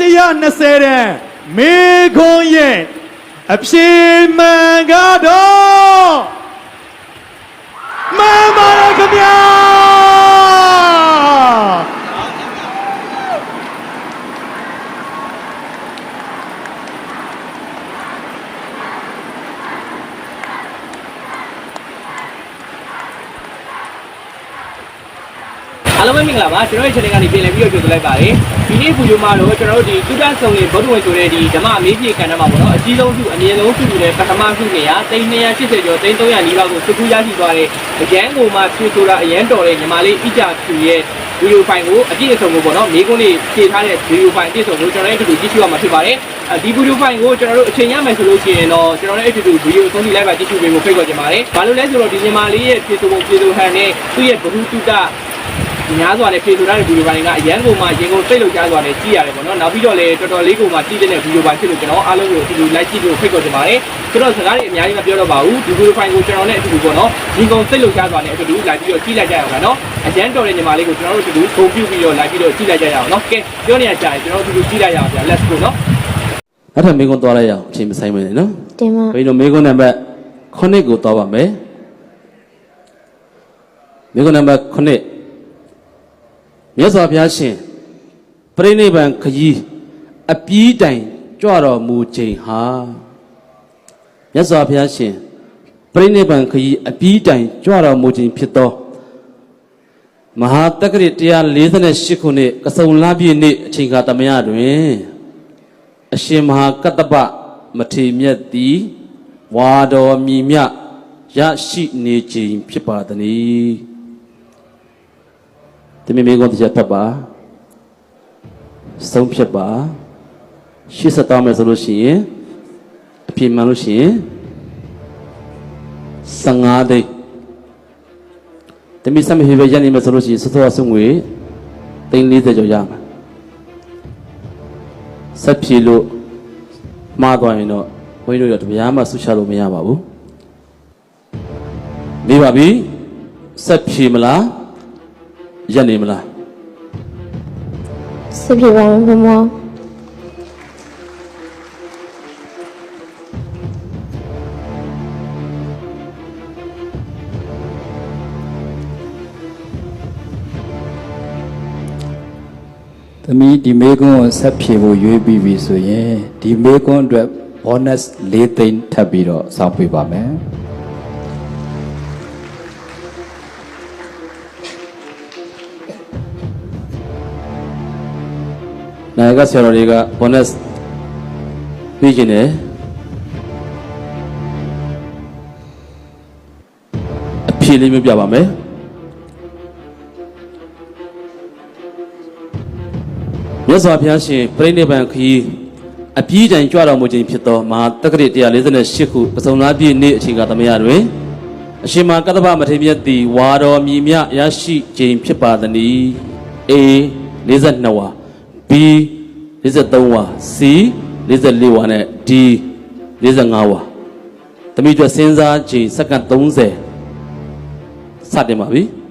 120တဲ့မေခွန်းရဲ့အဖြေမှန်ကတော့မှန်ပါရဲ့ခင်ဗျာ အားလုံးပဲမင်္ဂလာပါကျွန်တော်ရဲ့ channel ကနေပြန်လည်ပြီးတော့ကြိုဆိုလိုက်ပါတယ်ဒီနေ့ဗီဒီယိုမှာတော့ကျွန်တော်တို့ဒီကုသဆောင်လေးဘုဒ္ဓဝင်ဆိုတဲ့ဒီဓမ္မအမေးပြေခံတမှာပေါ့နော်အကြီးဆုံးစုအမြင့်ဆုံးစုတွေပထမစုနေရ3280ကျော်3300နီးပါးကိုစုကူးရရှိသွားတဲ့အရန်ကိုမှဖြူဆိုတာအရန်တော်တဲ့ညီမလေးအကြဖြူရဲ့ဗီဒီယိုဖိုင်ကိုအပြည့်အစုံကိုပေါ့နော်မိကုန်းလေးဖြည့်ထားတဲ့ဗီဒီယိုဖိုင်အပြည့်အစုံကိုကျွန်တော်ရဲ့အတူတူကြည့်ရှုရမှာဖြစ်ပါတယ်ဒီဗီဒီယိုဖိုင်ကိုကျွန်တော်တို့အချိန်ရမယ်ဆိုလို့ရှိရင်တော့ကျွန်တော်ရဲ့အတူတူဗီဒီယိုဆုံးဖြတ်လိုက်ပါကြည့်ရှုပေးဖို့ဖိတ်ခေါ်ချင်ပါတယ်ဘာလို့လဲဆိုတော့ဒီညီမလေးရဲ့ဖြည့်ဆိုပုံဖြည့်ဆိုဟန်နဲ့သူ့ရဲ့ဘ ഹു တုတ ဒီများစွာနဲ့ဖြေဆိုထားတဲ့ဗီဒီယိုပိုင်းကအရန်ကုန်မှာရင်ကုန်စိတ်လောက်ကြားစွာနဲ့ကြည့်ရတယ်ပေါ့နော်နောက်ပြီးတော့လည်းတော်တော်လေးကုန်မှာကြည့်တဲ့ဗီဒီယိုပိုင်းဖြစ်လို့ကျွန်တော်အားလုံးကိုအတူတူလိုက်ကြည့်လို့ဖိတ်ခေါ်ချင်ပါတယ်ကျွန်တော်စကားတွေအများကြီးမပြောတော့ပါဘူးဒီဗီဒီယိုပိုင်းကိုကျွန်တော်နဲ့အတူတူပေါ့နော်ရင်ကုန်စိတ်လောက်ကြားစွာနဲ့အတူတူလိုက်ပြီးတော့ကြည့်လိုက်ကြရအောင်ပါနော်အရန်တော်တဲ့ညီမလေးကိုကျွန်တော်တို့အတူတူဂုဏ်ပြုပြီးတော့လိုက်ပြီးတော့ကြည့်လိုက်ကြရအောင်နော်ကဲပြောနေရကြရင်ကျွန်တော်တို့အတူတူကြည့်လိုက်ရအောင်ဗျာ let's go နော်နောက်ထပ်မေကွန်းသွားလိုက်ရအောင်အချိန်မဆိုင်မနေနော်တင်ပါဘယ်လိုမေကွန်းနံပါတ်9ကိုသွားပါမယ်မေကွန်းနံပါတ်9 မြတ်စွာဘုရားရှင်ပြိဋိဘံခยีအပြီးတိုင်ကြွတော်မူခြင်းဟာမြတ်စွာဘုရားရှင်ပြိဋိဘံခยีအပြီးတိုင်ကြွတော်မူခြင်းဖြစ်သောမဟာတက္ကရာ148ခုနှစ်ကစုံလပြည့်နေ့အချိန်ခါသမယတွင်အရှင်မဟာကတ္တပမထေမြတ်သည်ဝါတော်မြည်မြရရှိနေခြင်းဖြစ်ပါသည်။ တမင်မေကုန်းတစ်ချက်ဖတ်ပါဆုံးဖြတ်ပါရှေ့ဆက်သွားမယ်ဆိုလို့ရှိရင်အပြည့်မှန်လို့ရှိရင်15ဒိတ်တမင်စမဟိဘရနေမယ်ဆိုလို့ရှိရင်စောစောအဆုံးငွေ340ကျော်ရမှာဆက်ဖြေလို့မှားသွားရင်တော့ဘုန်းကြီးတို့ရတရားမှဆုချလို့မရပါဘူးနေပါပြီဆက်ဖြေမလား ရက်နေမလားစစ်ပြေပါမယ်ဘုမောသမီးဒီမေကွန်းကိုဆက်ဖြေဖို့ရွေးပြီးပြီဆိုရင်ဒီမေကွန်းအတွက် bonus ၄သိန်းထပ်ပြီးတော့စောင့်ပေးပါမယ် နိုင်ကဆရာတော်တွေက bonus ပြီးခြင်းတယ်အဖြေလေးမျိုးပြပါမယ်မြတ်စွာဘုရားရှင်ပြိဋိဘံခရီးအပြီးတိုင်ကြွတော်မူခြင်းဖြစ်သောမဟာတက္ကရာ148ခုပစုံလားပြည့်နေ့အချိန်ကသမယတွင်အရှင်မကတ္တဗမထေရမြတ်သည်ဝါတော်မြည်မြရရှိခြင်းဖြစ်ပါသည်။ A 42ဝါ B 43ဝါ C 44ဝါနဲ့ D 45ဝါ။တမိအတွက်စဉ်းစားချိန်စက္ကန့်30စတင်ပါပြီ။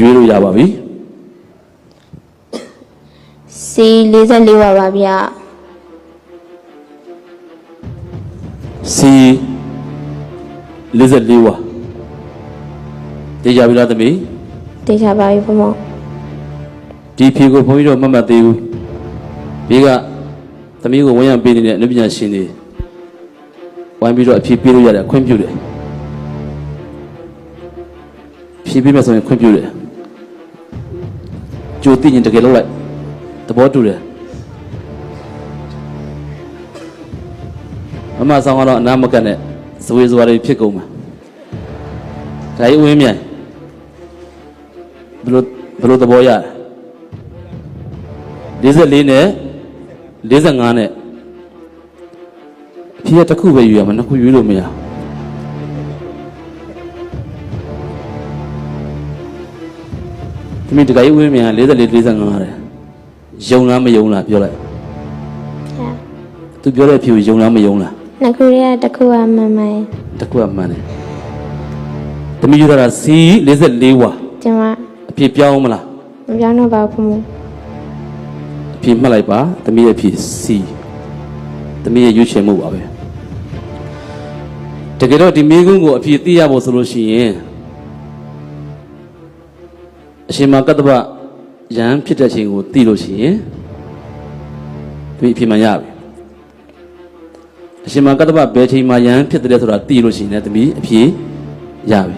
ရွေးလို့ရပါပြီစီ44ပါပါဗျာ C 44ဝါတေချာပြီလားသမီးတေချာပါပြီဘုမောဒီဖြေကိုဘုန်းကြီးတို့မမှတ်သေးဘူးဘေးကသမီးကိုဝန်ရံပေးနေတဲ့အနုပညာရှင်တွေဝိုင်းပြီးတော့အဖြေပေးလို့ရတယ်ခွင့်ပြုတယ်ဖြေပေးမယ်ဆိုရင်ခွင့်ပြုတယ် ကြိုသိရင်တကယ်လုပ်လိုက်သဘောတူတယ်မမဆောင်ကတော့အနာမကတ်နဲ့ဇဝေဇဝါတွေဖြစ်ကုန်မှာဒါကြီးဝင်းမြိုင်ဘယ်လိုဘယ်လိုသဘောရလဲ44နဲ့45နဲ့အဖြေကတစ်ခုပဲယူရမှာနှစ်ခုယူလို့မရဘူး ဒီမိတကကြီးဝင်းမြိုင်က44 45တဲ့ယုံလားမယုံလားပြောလိုက်ဗျာသူပြောတဲ့အဖြေကိုယုံလားမယုံလားနှစ်ခုရဲ့တစ်ခုကမှန်မှန်တကူကမှန်တယ်တမီးယူတာစီ44ဝါကျမအဖြေပြောင်းမလားမပြောင်းတော့ပါဘူးဘုံဘုံအဖြေမှတ်လိုက်ပါတမီးရဲ့အဖြေစီတမီးရဲ့ရွေးချယ်မှုပါပဲတကယ်တော့ဒီမိကုန်းကိုအဖြေသိရဖို့ဆိုလို့ရှိရင် အရှင်မကတ္တဗယံဖြစ်တဲ့ချိန်ကိုသိလို့ရှိရင်ဒီအဖြေမှန်ရပြီအရှင်မကတ္တဗဘယ်ချိန်မှာယံဖြစ်တယ်ဆိုတာသိလို့ရှိရင်လည်းတမီးအဖြေရပြီ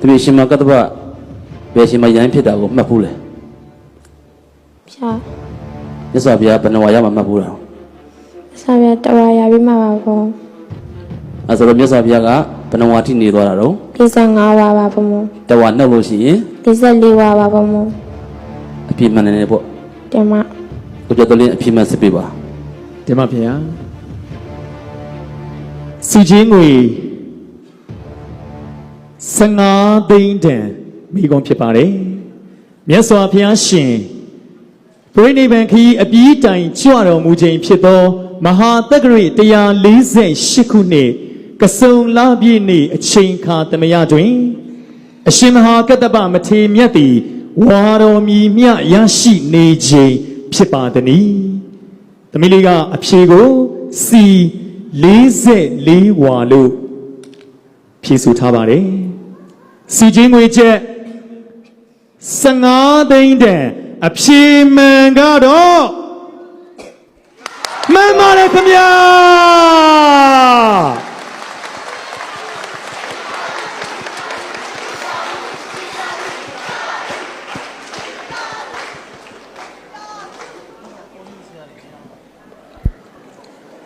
တပည့်ရှင်မကတ္တဗဘယ်ရှင်မရန်ဖြစ်တာကိုမှတ်ဘူးလေဗျာမြတ်စွာဘုရားဘယ်နှဝါရမှာမှတ်ဘူးလားဆာပြတော်ရပြီးမှပါဘုံအဲဆိုတော့မြတ်စွာဘုရားက ဘယ်နှဝါထိနေသွားတာတော့55ဝါပါဘုံဘုံတဝါနှုတ်လို့ရှိရင်44ဝါပါဘုံဘုံအပြည့်မှန်နေတယ်ပေါ့တင်မကိုကျော်တော်လင်းအပြည့်မှန်စစ်ပေးပါတင်ပါဗျာစီချင်းငွေ15သိန်းတန်မိကုန်ဖြစ်ပါတယ်မြတ်စွာဘုရားရှင်ပြိဋိဘံခီးအပြီးတိုင်ကြွတော်မူခြင်းဖြစ်သော မဟာတက္ကရာ148ခုနှစ် ကစုံလပြည့်နေ့အချိန်ခါသမယတွင်အရှင်မဟာကတ္တပမထေမြတ်သည်ဝါတော်မီမြရရှိနေခြင်းဖြစ်ပါသည်။သမီးလေးကအဖြေကိုစီ44ဝါလို့ဖြေဆိုထားပါတယ်။စီချင်းငွေချက်15သိန်းတန်အဖြေမှန်ကတော့မှန်ပါတယ်ခင်ဗျာ။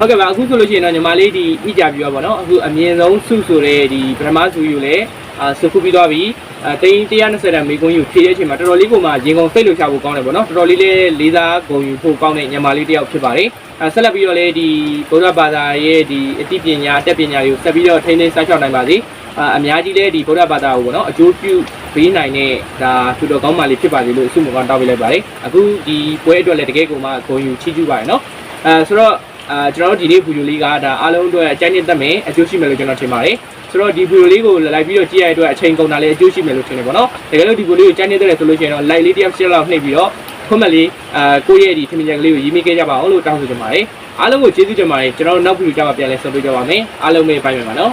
ဟုတ်ကဲ့ပါအခုဆိုလို့ရှိရင်တော့ညီမလေးဒီဣကြပြပါတော့အခုအမြင့်ဆုံးစုဆိုတဲ့ဒီပထမစုယူလဲအာစုခုပြီးသွားပြီအဲတိန်း120တန်မေကွန်းယူဖြည့်တဲ့အချိန်မှာတော်တော်လေးကိုမှရင်ကုန်စိတ်လှုပ်ရှားဖို့ကောင်းတယ်ပေါ့နော်တော်တော်လေးလေးလေးစားဂုဏ်ယူဖို့ကောင်းတဲ့ညီမလေးတစ်ယောက်ဖြစ်ပါတယ်အဲဆက်လက်ပြီးတော့လေဒီဘုရားဘာသာရဲ့ဒီအသိပညာအတတ်ပညာတွေကိုဆက်ပြီးတော့ထိန်းသိမ်းစောင့်ရှောက်နိုင်ပါစေအာအများကြီးလဲဒီဘုရားဘာသာကိုပေါ့နော်အကျိုးပြုပေးနိုင်တဲ့ဒါသူတော်ကောင်းမှလေးဖြစ်ပါစေလို့ဆုမကောင်းတောင်းပေးလိုက်ပါတယ်အခုဒီပွဲအတွက်လည်းတကယ်ကိုမှဂုဏ်ယူချီးကျူးပါတယ်နော်အဲဆိုတော့ အာကျွန်တော်တို့ဒီနေ့ဗီဒီယိုလေးကဒါအားလုံးအတွက်အကြိုက်နှစ်သက်မယ်အကျိုးရှိမယ်လို့ကျွန်တော်ထင်ပါတယ်ဆိုတော့ဒီဗီဒီယိုလေးကိုလိုက်ပြီးတော့ကြည့်ရတဲ့အတွက်အချိန်ကုန်တာလည်းအကျိုးရှိမယ်လို့ထင်တယ်ပေါ့နော်တကယ်လို့ဒီဗီဒီယိုလေးကိုကြိုက်နေတဲ့ဆိုလို့ရှိရင်တော့ like လေးတစ်ယောက် share လောက်နှိပ်ပြီးတော့ comment လေးအာကိုယ့်ရဲ့ဒီထင်မြင်ချက်ကလေးကိုရေးမိခဲ့ကြပါအောင်လို့တောင်းဆိုချင်ပါတယ်အားလုံးကိုကျေးဇူးတင်ပါတယ်ကျွန်တော်တို့နောက်ဗီဒီယိုကြမှာပြန်လည်ဆက်တွေ့ကြပါမယ်အားလုံးပဲဘိုင်မယ်ပါနော်